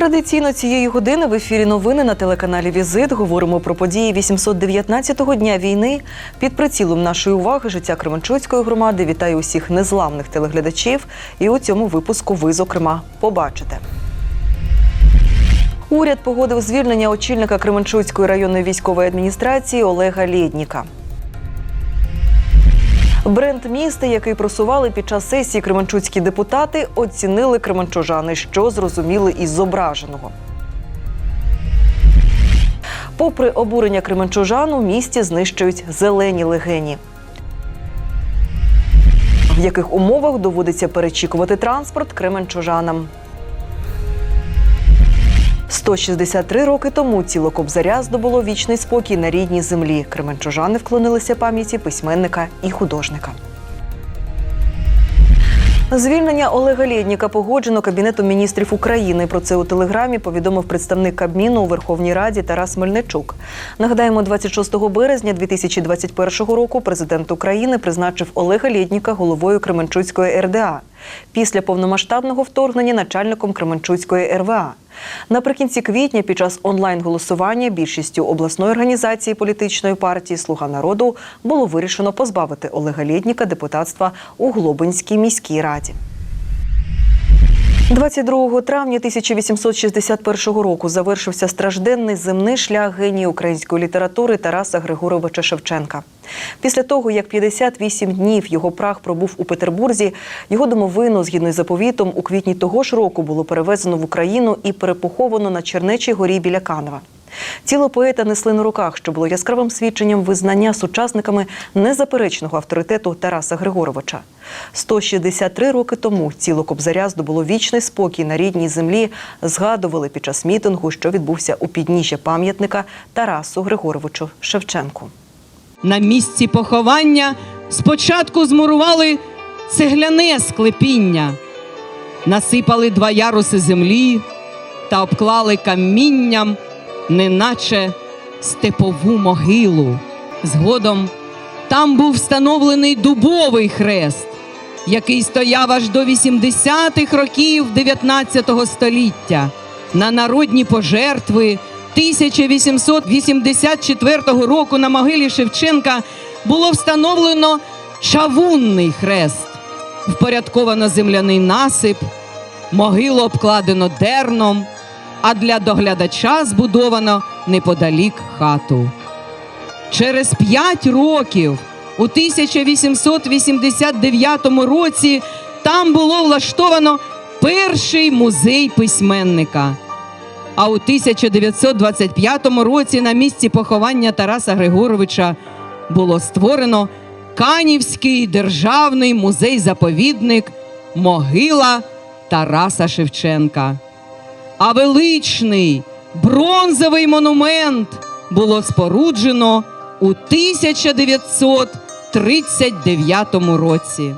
Традиційно цієї години в ефірі новини на телеканалі Візит говоримо про події 819-го дня війни. Під прицілом нашої уваги життя Кременчуцької громади. Вітаю усіх незламних телеглядачів. І у цьому випуску ви, зокрема, побачите. Уряд погодив звільнення очільника Кременчуцької районної військової адміністрації Олега Лєдніка. Бренд міста, який просували під час сесії кременчуцькі депутати, оцінили кременчужани, що зрозуміли із зображеного. Попри обурення кременчужан, у місті знищують зелені легені. В яких умовах доводиться перечікувати транспорт кременчужанам. 163 роки тому тіло Кобзаря здобуло вічний спокій на рідній землі. Кременчужани вклонилися пам'яті письменника і художника. Звільнення Олега Лєдніка погоджено Кабінетом міністрів України. Про це у телеграмі повідомив представник Кабміну у Верховній Раді Тарас Мельничук. Нагадаємо, 26 березня 2021 року президент України призначив Олега Лєдніка головою Кременчуцької РДА. Після повномасштабного вторгнення начальником Кременчуцької РВА. Наприкінці квітня, під час онлайн-голосування, більшістю обласної організації політичної партії Слуга народу було вирішено позбавити Олега Лєдніка депутатства у Глобинській міській раді. 22 травня 1861 року завершився стражденний земний шлях генії української літератури Тараса Григоровича Шевченка. Після того, як 58 днів його прах пробув у Петербурзі, його домовину, згідно із заповітом, у квітні того ж року було перевезено в Україну і перепоховано на Чернечій горі біля Канева. Тіло поета несли на руках, що було яскравим свідченням визнання сучасниками незаперечного авторитету Тараса Григоровича. 163 роки тому тіло Кобзаря здобуло вічний спокій на рідній землі. Згадували під час мітингу, що відбувся у підніжжя пам'ятника Тарасу Григоровичу Шевченку. На місці поховання спочатку змурували цегляне склепіння, насипали два яруси землі та обклали камінням, неначе степову могилу. Згодом там був встановлений дубовий хрест, який стояв аж до 80-х років 19 століття на народні пожертви 1884 року на могилі Шевченка було встановлено чавунний хрест, впорядковано земляний насип, могилу обкладено дерном, а для доглядача збудовано неподалік хату. Через п'ять років, у 1889 році, там було влаштовано перший музей письменника. А у 1925 році на місці поховання Тараса Григоровича було створено Канівський державний музей-заповідник Могила Тараса Шевченка. А величний бронзовий монумент було споруджено у 1939 році.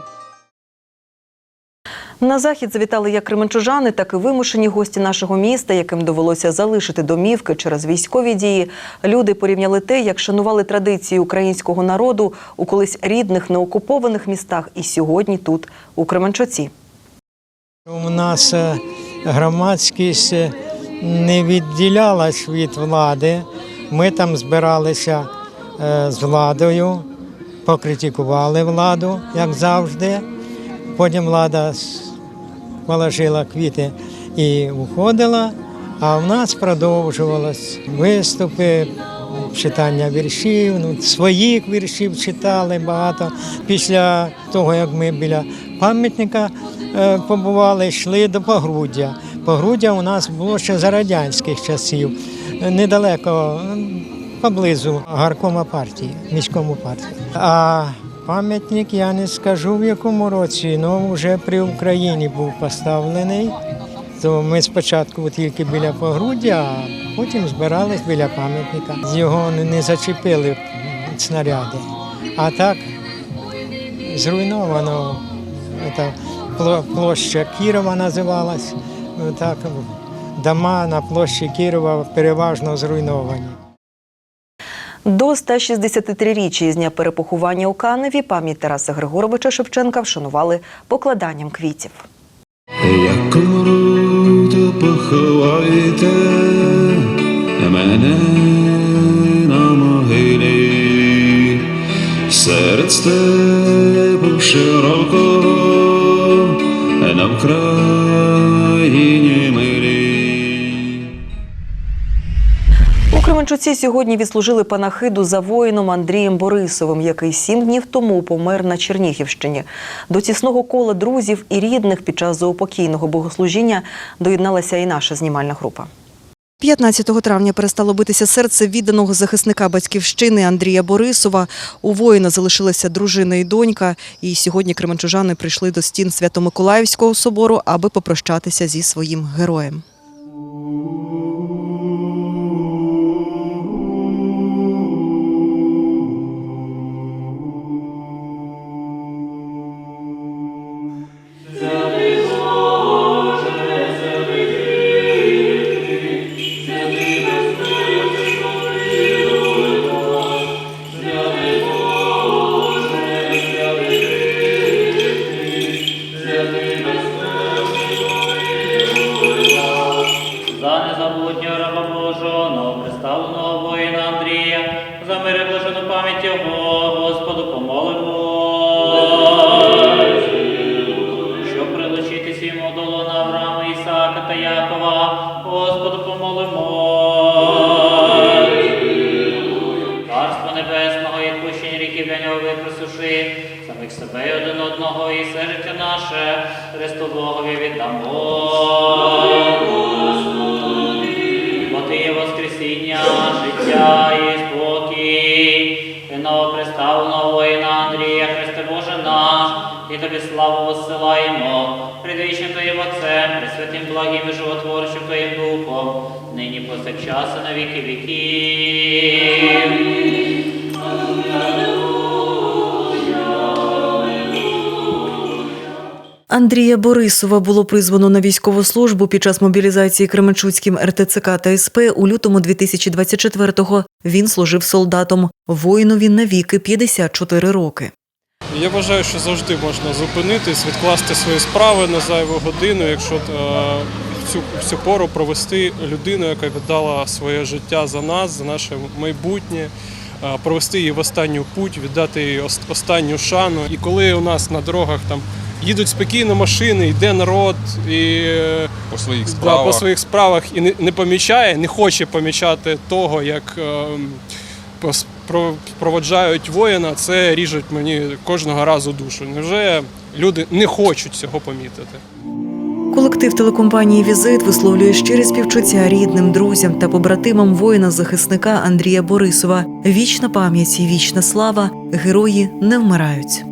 На захід завітали як кременчужани, так і вимушені гості нашого міста, яким довелося залишити домівки через військові дії. Люди порівняли те, як шанували традиції українського народу у колись рідних неокупованих містах, і сьогодні тут, у Кременчуці. У нас е, громадськість е, не відділялась від влади. Ми там збиралися е, з владою, покритикували владу, як завжди. Потім влада положила квіти і уходила, а в нас продовжувалось виступи, читання віршів, ну, своїх віршів читали багато. Після того, як ми біля пам'ятника е, побували, йшли до Погруддя. Погруддя у нас було ще за радянських часів, недалеко, поблизу гаркома партії, міському партії. А пам'ятник я не скажу в якому році, але вже при Україні був поставлений. То ми спочатку тільки біля погруддя, потім збирались біля пам'ятника. Його не- не зачепили снаряди. А так зруйновано. Це площа Кірова називалась. Так, дома на площі Кірова переважно зруйновані. До 163-річчя з дня перепоховання у Каневі пам'ять Тараса Григоровича Шевченка вшанували покладанням квітів. Як поховайте мене на могилі серед степу широкого на Вкраїні милій. У Кременчуці сьогодні відслужили панахиду за воїном Андрієм Борисовим, який сім днів тому помер на Чернігівщині. До тісного кола друзів і рідних під час заупокійного богослужіння доєдналася і наша знімальна група. 15 травня перестало битися серце відданого захисника батьківщини Андрія Борисова. У воїна залишилася дружина і донька. І сьогодні кременчужани прийшли до стін Свято-Миколаївського собору, аби попрощатися зі своїм героєм. Воскресіння, життя і спокій, і новоприставленого воїна Андрія, Христе Боже наш, і тобі славу воссилаємо, предвічним Твоїм Отцем, Пресвятим благим і животворчим Твоїм Духом, нині повсякчас і на віки віків. Андрія Борисова було призвано на військову службу під час мобілізації Кременчуцьким РТЦК та СП у лютому 2024-го. Він служив солдатом. Воїнові навіки 54 роки. Я вважаю, що завжди можна зупинитись, відкласти свої справи на зайву годину, якщо е, цю всю пору провести людину, яка віддала своє життя за нас, за наше майбутнє, е, провести її в останню путь, віддати їй останню шану. І коли у нас на дорогах там їдуть спокійно машини, йде народ і е, по своїх Да, по своїх справах і не, не помічає, не хоче помічати того, як ем, проводжають воїна, це ріжуть мені кожного разу душу. Невже люди не хочуть цього помітити? Колектив телекомпанії Візит висловлює щирі співчуття рідним, друзям та побратимам воїна-захисника Андрія Борисова. Вічна пам'ять і вічна слава. Герої не вмирають.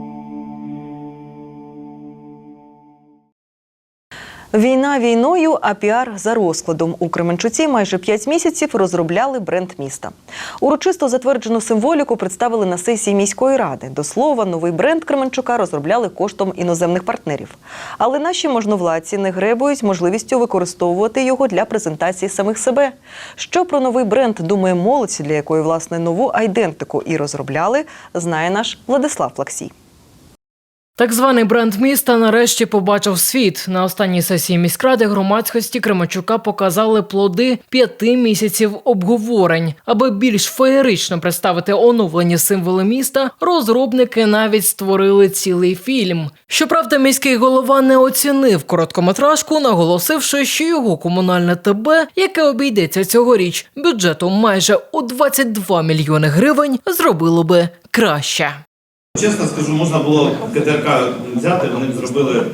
Війна війною, а піар за розкладом. У Кременчуці майже п'ять місяців розробляли бренд міста. Урочисто затверджену символіку представили на сесії міської ради. До слова, новий бренд Кременчука розробляли коштом іноземних партнерів. Але наші можновладці не гребують можливістю використовувати його для презентації самих себе. Що про новий бренд думає молодь, для якої власне нову айдентику і розробляли, знає наш Владислав Лаксій. Так званий бренд міста нарешті побачив світ. На останній сесії міськради громадськості Кременчука показали плоди п'яти місяців обговорень. Аби більш феєрично представити оновлені символи міста, розробники навіть створили цілий фільм. Щоправда, міський голова не оцінив короткометражку, наголосивши, що його комунальне ТБ, яке обійдеться цьогоріч бюджетом майже у 22 мільйони гривень, зробило би краще. Чесно скажу, можна було КТРК взяти, вони б зробили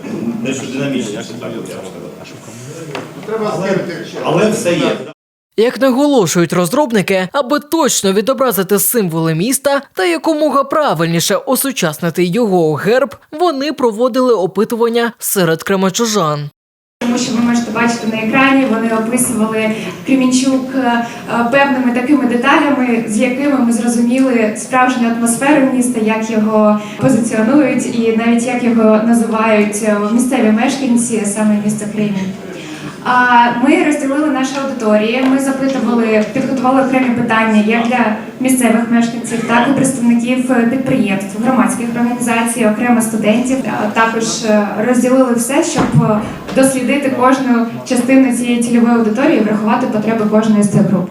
дещо динамічніше. Так, я б сказав. Але все є. Як наголошують розробники, аби точно відобразити символи міста та якомога правильніше осучаснити його герб, вони проводили опитування серед кремачужан. Тому що ви можете бачити на екрані, вони описували Кремінчук е, певними такими деталями, з якими ми зрозуміли справжню атмосферу міста, як його позиціонують і навіть як його називають е, місцеві мешканці, саме місто Кремінь. Ми розділили наші аудиторії. Ми запитували, підготували окремі питання як для місцевих мешканців, так і представників е, підприємств, громадських організацій, окремо студентів. Також е, розділили все, щоб е, дослідити кожну частину цієї цільової аудиторії, врахувати потреби кожної з цих груп.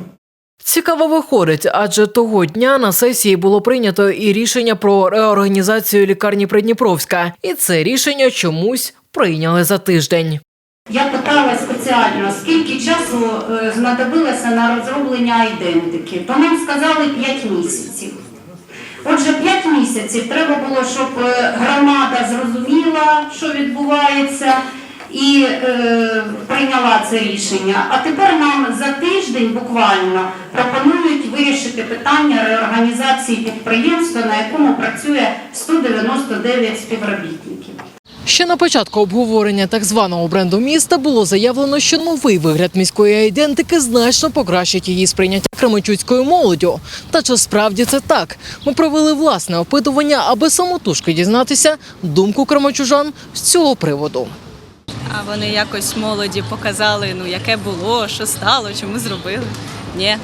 Цікаво виходить, адже того дня на сесії було прийнято і рішення про реорганізацію лікарні Придніпровська, і це рішення чомусь прийняли за тиждень. Я питала спеціально, скільки часу е, знадобилося на розроблення айдентики, то нам сказали 5 місяців. Отже, 5 місяців треба було, щоб е, громада зрозуміла, що відбувається, і е, прийняла це рішення. А тепер нам за тиждень буквально пропонують вирішити питання реорганізації підприємства, на якому працює 199 співробітників. Ще на початку обговорення так званого бренду міста було заявлено, що новий вигляд міської айдентики значно покращить її сприйняття кременчуцькою молоддю. Та чи справді це так? Ми провели власне опитування, аби самотужки дізнатися думку кременчужан з цього приводу. А вони якось молоді показали, ну яке було, що стало, чому зробили. Ні.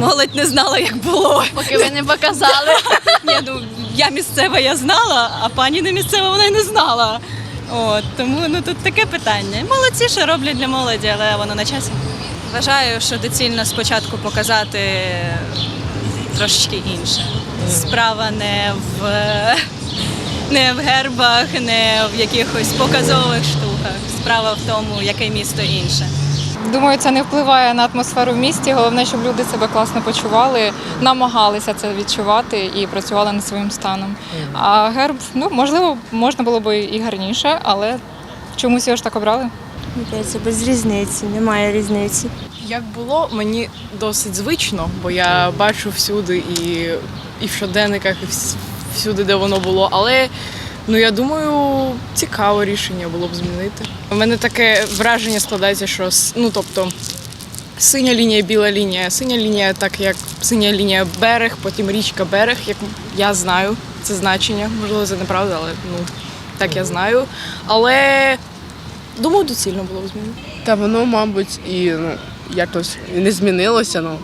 Молодь не знала, як було. Поки ви не показали. Ні, ну я місцева, я знала, а пані не місцева, вона й не знала. От, тому ну тут таке питання. Молодці, що роблять для молоді, але воно на часі. Вважаю, що доцільно спочатку показати трошечки інше. Справа не в не в гербах, не в якихось показових штуках. Справа в тому, яке місто інше. Думаю, це не впливає на атмосферу в місті. Головне, щоб люди себе класно почували, намагалися це відчувати і працювали над своїм станом. А герб, ну можливо, можна було б і гарніше, але чомусь його ж так обрали. Це без різниці, немає різниці. Як було, мені досить звично, бо я бачу всюди і, і в щоденниках, і всюди, де воно було. Але ну я думаю, цікаве рішення було б змінити. У мене таке враження складається, що с- ну тобто. Синя лінія, біла лінія. Синя лінія, так як синя лінія берег, потім річка берег, як я знаю це значення. Можливо, це неправда, але ну так я знаю. Але думаю, доцільно було б змінити. Та воно, мабуть, і ну, якось і не змінилося. Ну,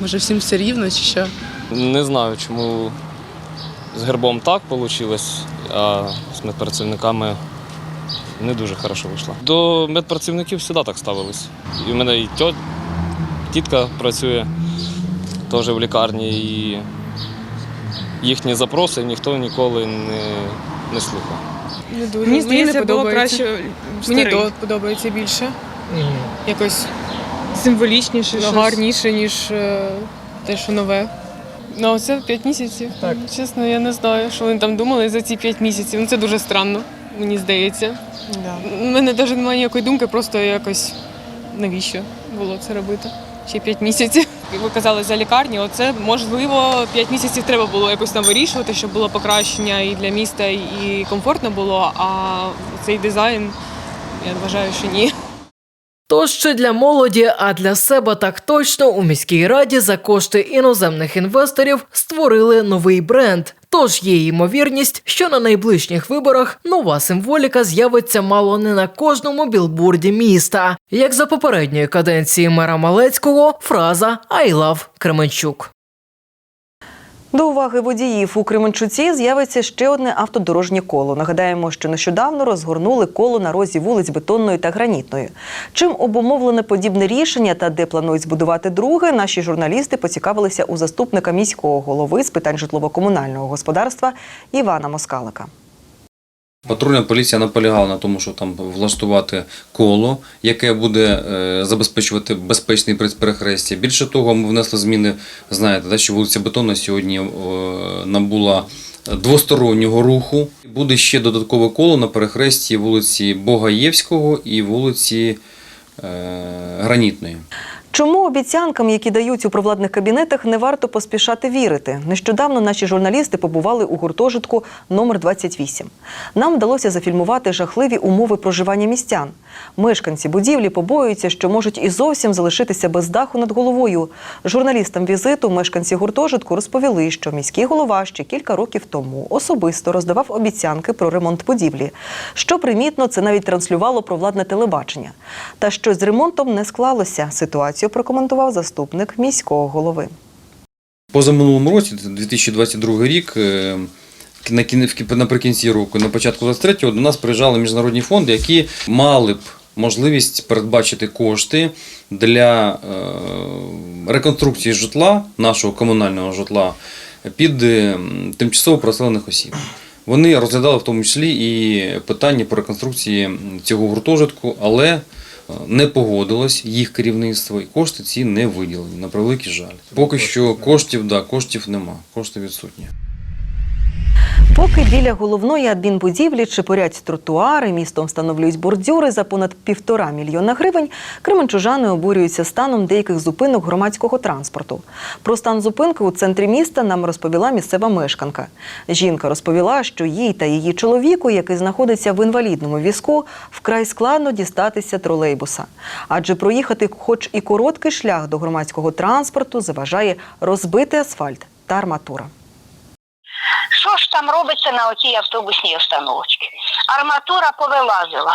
може, всім все рівно чи що. Не знаю, чому з гербом так вийшло, а з медпрацівниками не дуже хорошо вийшло. До медпрацівників завжди так ставились. І в мене і тьот, тітка працює теж в лікарні, і їхні запроси ніхто ніколи не, не слухав. Не дуже. Мені здається, було краще. Мені до подобається більше. Якось символічніше, гарніше, ніж е, те, що нове. Ну, це 5 місяців. Так. Чесно, я не знаю, що вони там думали за ці 5 місяців. Ну, це дуже странно, мені здається. У мене навіть немає ніякої думки, просто якось навіщо було це робити? Ще 5 місяців. Як ви казали за лікарні, оце можливо 5 місяців треба було якось там вирішувати, щоб було покращення і для міста, і комфортно було. А цей дизайн, я вважаю, що ні. То ще для молоді, а для себе так точно у міській раді за кошти іноземних інвесторів створили новий бренд. Тож є ймовірність, що на найближчих виборах нова символіка з'явиться мало не на кожному білборді міста. Як за попередньої каденції мера Малецького, фраза «I love Кременчук». До уваги водіїв у Кременчуці з'явиться ще одне автодорожнє коло. Нагадаємо, що нещодавно розгорнули коло на розі вулиць Бетонної та Гранітної. Чим обумовлене подібне рішення та де планують збудувати друге, наші журналісти поцікавилися у заступника міського голови з питань житлово-комунального господарства Івана Москалика. Патрульна поліція наполягала на тому, щоб там влаштувати коло, яке буде е, забезпечувати безпечний перехрестя. Більше того, ми внесли зміни. Знаєте, да, що вулиця Бетонна сьогодні е, набула двостороннього руху. Буде ще додаткове коло на перехресті вулиці Богаєвського і вулиці е, Гранітної. Чому обіцянкам, які дають у провладних кабінетах, не варто поспішати вірити? Нещодавно наші журналісти побували у гуртожитку номер 28. Нам вдалося зафільмувати жахливі умови проживання містян. Мешканці будівлі побоюються, що можуть і зовсім залишитися без даху над головою. Журналістам візиту мешканці гуртожитку розповіли, що міський голова ще кілька років тому особисто роздавав обіцянки про ремонт будівлі. Що примітно, це навіть транслювало провладне телебачення. Та що з ремонтом не склалося. Ситуацію прокоментував заступник міського голови. Позаминулому році, 2022 рік, е, наприкінці року, на початку 23-го, до нас приїжджали міжнародні фонди, які мали б можливість передбачити кошти для е, реконструкції житла, нашого комунального житла, під е, тимчасово проселених осіб. Вони розглядали в тому числі і питання по реконструкції цього гуртожитку, але не погодилось їх керівництво, і кошти ці не виділені, на превеликий жаль. Поки що коштів, да, коштів нема, кошти відсутні. Поки біля головної адмінбудівлі чепурять тротуари, містом встановлюють бордюри за понад півтора мільйона гривень, кременчужани обурюються станом деяких зупинок громадського транспорту. Про стан зупинки у центрі міста нам розповіла місцева мешканка. Жінка розповіла, що їй та її чоловіку, який знаходиться в інвалідному візку, вкрай складно дістатися тролейбуса. Адже проїхати хоч і короткий шлях до громадського транспорту заважає розбитий асфальт та арматура. Що ж там робиться на отій автобусній остановці? Арматура повилазила.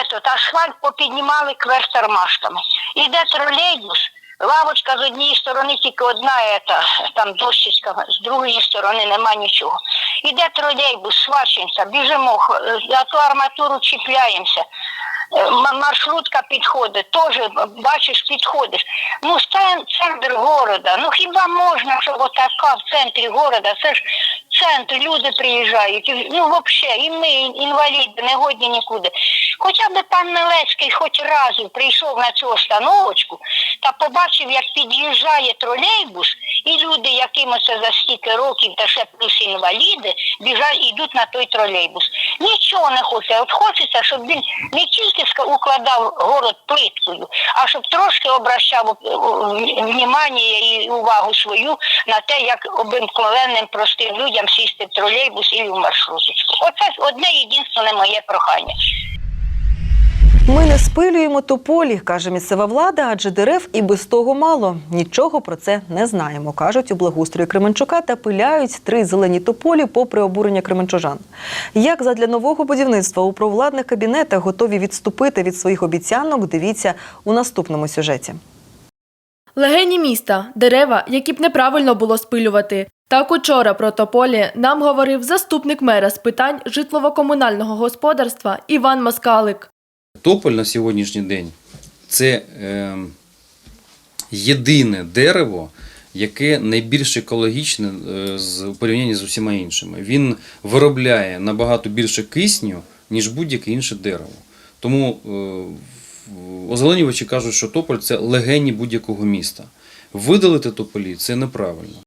Ето, асфальт попіднімали кверх тормашками. Іде тролейбус, лавочка з однієї сторони тільки одна, ета, там дощечка, з другої сторони нема нічого. Іде тролейбус, свачимося, біжимо, за ту арматуру чіпляємося. Е, Маршрутка підходить, теж бачиш, підходиш. Ну, цен- центр города. Ну хіба можна, щоб отака в центрі города? Це ж центр, люди приїжджають. Ну, взагалі, і ми, інваліди, не годні нікуди. Хоча б пан Мелецький хоч раз прийшов на цю остановочку та побачив, як під'їжджає тролейбус, і люди, яким оце за стільки років, та ще плюс інваліди, біжать йдуть на той тролейбус. Нічого не хоче. От хочеться, щоб він не тільки укладав город плиткою, а щоб трошки обращав е, в- внимання і увагу свою на те, як обикновенним простим людям сісти в тролейбус і в маршруточку. Оце одне єдине моє прохання. Ми не спилюємо тополі, каже місцева влада, адже дерев і без того мало. Нічого про це не знаємо, кажуть у благоустрої Кременчука та пиляють три зелені тополі попри обурення кременчужан. Як задля нового будівництва у провладних кабінетах готові відступити від своїх обіцянок, дивіться у наступному сюжеті. Легені міста дерева, які б неправильно було спилювати. Так учора про тополі нам говорив заступник мера з питань житлово-комунального господарства Іван Москалик. Тополь на сьогоднішній день це е, єдине дерево, яке найбільш екологічне е, з, у порівнянні з усіма іншими. Він виробляє набагато більше кисню, ніж будь-яке інше дерево. Тому е, озеленювачі кажуть, що тополь це легені будь-якого міста. Видалити тополі це неправильно.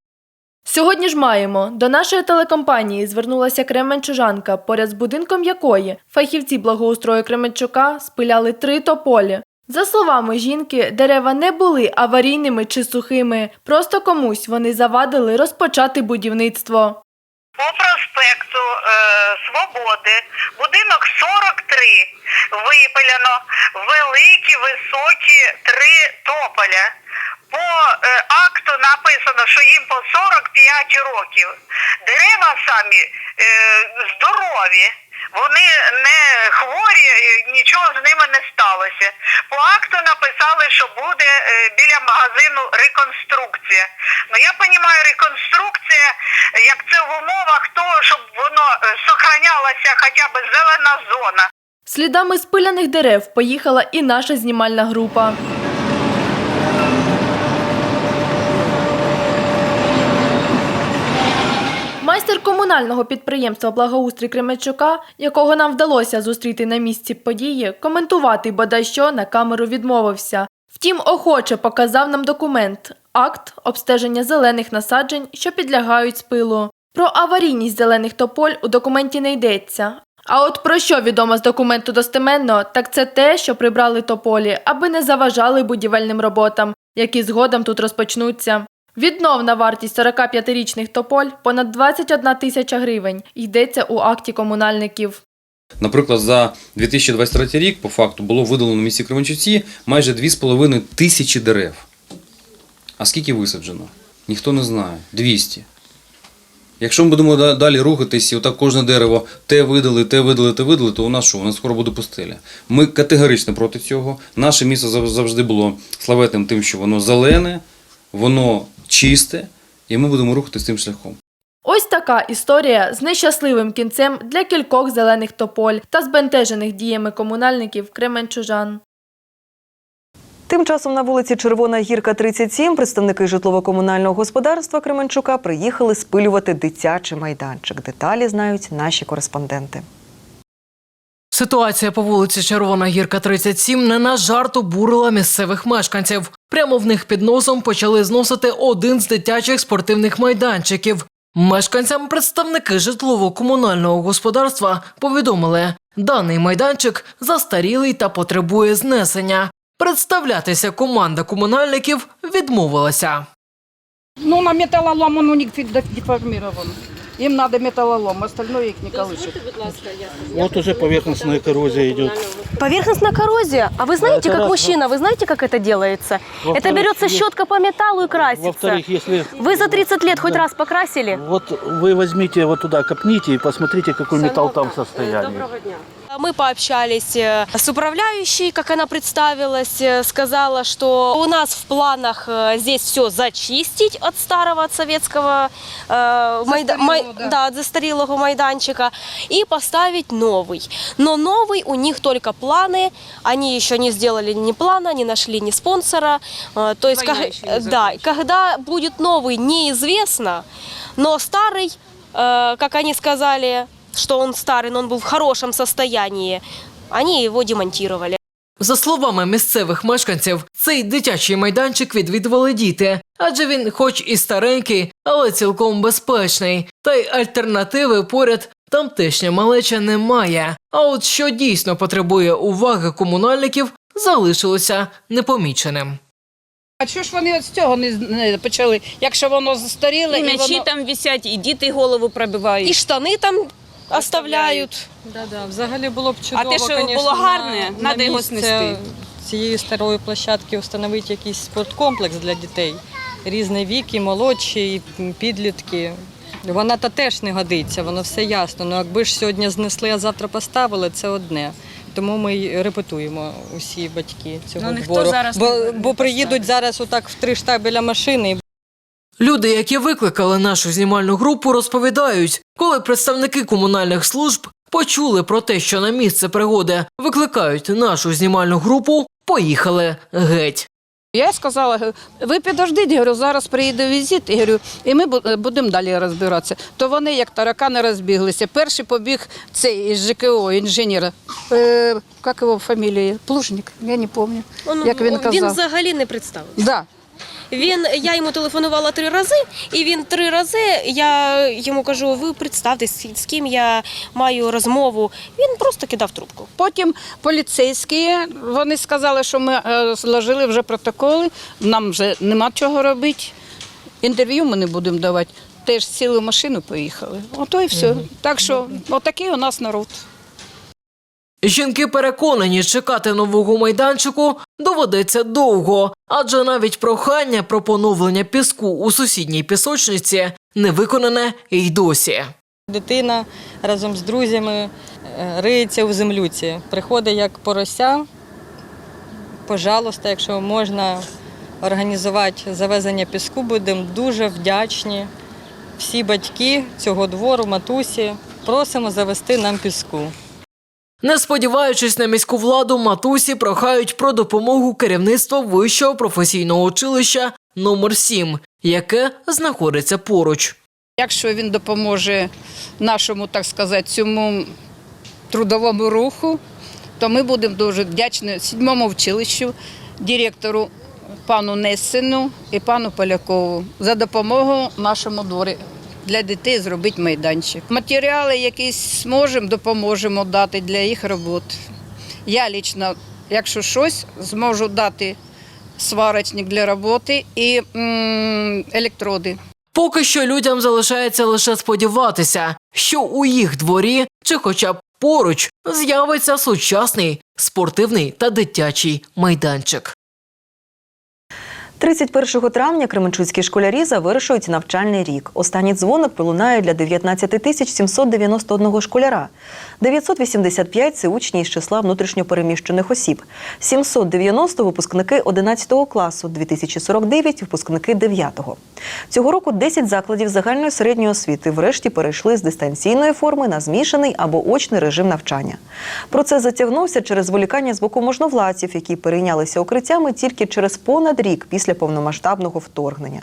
Сьогодні ж маємо до нашої телекомпанії звернулася Кременчужанка, поряд з будинком якої фахівці благоустрою Кременчука спиляли три тополі. За словами жінки, дерева не були аварійними чи сухими, просто комусь вони завадили розпочати будівництво. По проспекту е, Свободи, будинок 43, випилено великі, високі три тополя. По е, акту написано, що їм по 45 років. Дерева самі е, здорові. Вони не хворі, е, нічого з ними не сталося. По акту написали, що буде е, біля магазину реконструкція. Ну я розумію, реконструкція, як це в умовах того, щоб воно е, сохранялася хоча б зелена зона. Слідами спиляних дерев поїхала і наша знімальна група. Майстер комунального підприємства Благоустрій Кременчука, якого нам вдалося зустріти на місці події, коментувати бодай що на камеру відмовився. Втім, охоче показав нам документ акт обстеження зелених насаджень, що підлягають спилу. Про аварійність зелених тополь у документі не йдеться, А от про що відомо з документу достеменно, так це те, що прибрали тополі, аби не заважали будівельним роботам, які згодом тут розпочнуться. Відновна вартість 45-річних тополь понад 21 тисяча гривень. Йдеться у акті комунальників. Наприклад, за 2023 рік по факту було видалено в місті Кременчуці майже 2,5 тисячі дерев. А скільки висаджено? Ніхто не знає. 200. Якщо ми будемо далі рухатись і отак кожне дерево те видали, те видали, те видали, то у нас що? У нас скоро буде пустеля. Ми категорично проти цього. Наше місто завжди було славетним тим, що воно зелене, воно чисте, і ми будемо рухатись цим шляхом. Ось така історія з нещасливим кінцем для кількох зелених тополь та збентежених діями комунальників кременчужан. Тим часом на вулиці Червона Гірка, 37 представники житлово-комунального господарства Кременчука приїхали спилювати дитячий майданчик. Деталі знають наші кореспонденти. Ситуація по вулиці Червона Гірка 37 не на жарт обурила місцевих мешканців. Прямо в них під носом почали зносити один з дитячих спортивних майданчиків. Мешканцям представники житлово-комунального господарства повідомили, даний майданчик застарілий та потребує знесення. Представлятися команда комунальників відмовилася. Ну, на металлолом он у них деформирован. Им надо металлолом, остальное их не колышет. Вот уже поверхностная коррозия идет. Поверхностная коррозия. А вы знаете, Это как раз. мужчина, вы знаете, как это делается? Во-вторых, Это берется есть- щетка по металлу и красится. Во-вторых, если Вы за 30 лет хоть Да. раз покрасили? вот вы возьмите вот туда, копните и посмотрите, какой металл там в состоянии. Мы пообщались э, с управляющей, как она представилась, э, сказала, что у нас в планах э, здесь все зачистить от старого, от советского э, майда- май- да, от застарелого майданчика и поставить новый. Но новый у них только планы, они еще не сделали ни плана, не нашли ни спонсора. Э, То есть, как- да, когда будет новый, неизвестно, но старый, э, как они сказали, что он старый, но он был в хорошем состоянии, они его демонтировали. За словами місцевих мешканців, цей дитячий майданчик відвідували діти, адже він, хоч і старенький, але цілком безпечний. Та й альтернативи поряд тамтешня малеча немає. А от що дійсно потребує уваги комунальників, залишилося непоміченим. А чого ж вони от з цього не, не почали? Якщо воно застаріле, І м'ячі воно... там висять, і діти голову пробивають. І штани там оставляють. Да, да. Взагалі було б чудово, А те, що конечно, було гарне, на, надо його місце знести. цієї старої площадки встановити якийсь спорткомплекс для дітей. Різний вік, і молодші, і підлітки. Вона та теж не годиться, воно все ясно. Ну якби ж сьогодні знесли, а завтра поставили, це одне. Тому ми й репетуємо усі батьки цього Ну, ніхто двору. зараз бо, бо приїдуть зараз отак в три штабеля машини. Люди, які викликали нашу знімальну групу, розповідають, коли представники комунальних служб почули про те, що на місце пригоди викликають нашу знімальну групу, поїхали геть. Я сказала, ви підождіть, говорю, зараз приїде візит, і, говорю, і ми будемо далі розбиратися. То вони, як таракани, розбіглися. Перший побіг цей із ЖКО, інженер. Е, як його фамілія? Плужник, я не пам'ятаю. Як він казав. він взагалі не представився. Да. Він, я йому телефонувала три рази, і він три рази, я йому кажу, ви представтесь, з ким я маю розмову. Він просто кидав трубку. Потім поліцейські, вони сказали, що ми е, зложили вже протоколи, нам вже нема чого робити. Інтерв'ю ми не будемо давати. Теж сіли машину, поїхали. Ото і все. Так що, отакий у нас народ. Жінки переконані, чекати нового майданчику доведеться довго, адже навіть прохання про поновлення піску у сусідній пісочниці не виконане й досі. Дитина разом з друзями е, риється у землюці. Приходить як порося. Пожалуйста, якщо можна організувати завезення піску, будемо дуже вдячні. Всі батьки цього двору, матусі, просимо завести нам піску. Не сподіваючись на міську владу, матусі прохають про допомогу керівництва вищого професійного училища номер 7 яке знаходиться поруч. Якщо він допоможе нашому, так сказати, цьому трудовому руху, то ми будемо дуже вдячні сідьмому вчилищу, директору пану Несину і пану Полякову за допомогу нашому дворі для дітей зробити майданчик. Матеріали якісь зможемо, допоможемо дати для їх роботи. Я лічно, якщо щось, зможу дати сварочник для роботи і електроди. Поки що людям залишається лише сподіватися, що у їх дворі чи хоча б поруч з'явиться сучасний спортивний та дитячий майданчик. 31 травня кременчуцькі школярі завершують навчальний рік. Останній дзвоник пролунає для 19 тисяч 791 школяра. 985 – це учні із числа внутрішньопереміщених осіб. 790 – випускники 11 класу, 2049 – випускники 9-го. Цього року 10 закладів загальної середньої освіти врешті перейшли з дистанційної форми на змішаний або очний режим навчання. Процес затягнувся через зволікання з боку можновладців, які перейнялися укриттями тільки через понад рік після повномасштабного вторгнення.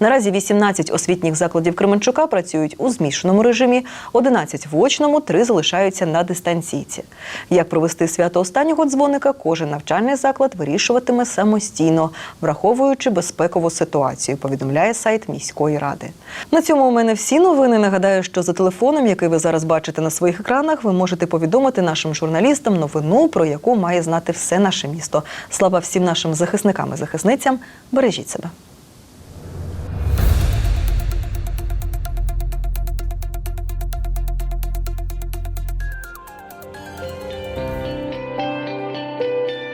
Наразі 18 освітніх закладів Кременчука працюють у змішаному режимі, 11 в очному, 3 залишаються на дистанційці. Як провести свято останнього дзвоника, кожен навчальний заклад вирішуватиме самостійно, враховуючи безпекову ситуацію, повідомляє сайт міської ради. На цьому у мене всі новини. Нагадаю, що за телефоном, який ви зараз бачите на своїх екранах, ви можете повідомити нашим журналістам новину, про яку має знати все наше місто. Слава всім нашим захисникам і захисницям. Бережіть себе.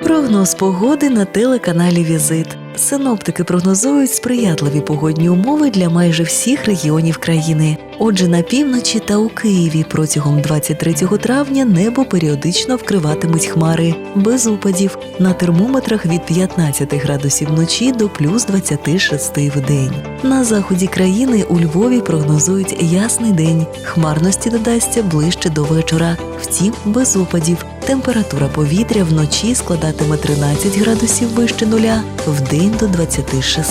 Прогноз погоди на телеканалі Візит. Синоптики прогнозують сприятливі погодні умови для майже всіх регіонів країни. Отже, на півночі та у Києві протягом 23 травня небо періодично вкриватимуть хмари без опадів на термометрах від 15 градусів вночі до плюс 26 в день. На заході країни у Львові прогнозують ясний день. Хмарності додасться ближче до вечора. Втім, без опадів. Температура повітря вночі складатиме 13 градусів вище нуля, вдень до 26.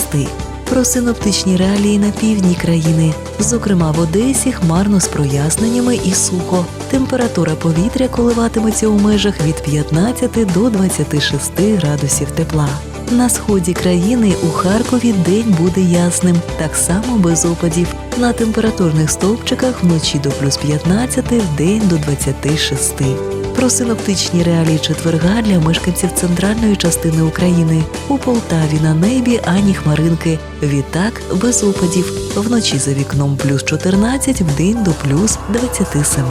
Про синоптичні реалії на півдні країни. Зокрема, в Одесі хмарно з проясненнями і сухо. Температура повітря коливатиметься у межах від 15 до 26 градусів тепла. На сході країни у Харкові день буде ясним, так само без опадів. На температурних стовпчиках вночі до плюс 15, вдень до 26. Про синоптичні реалії четверга для мешканців центральної частини України. У Полтаві на небі ані хмаринки. Відтак без опадів. Вночі за вікном плюс 14, вдень до плюс 27.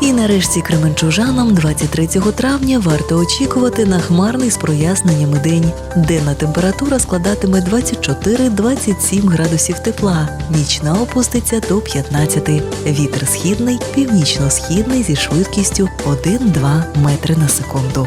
І нарешті кременчужанам 23 травня варто очікувати на хмарний з проясненнями день. Денна температура складатиме 24-27 градусів тепла, нічна опуститься до 15. Вітер східний, північно-східний зі швидкістю 1-2 метри на секунду.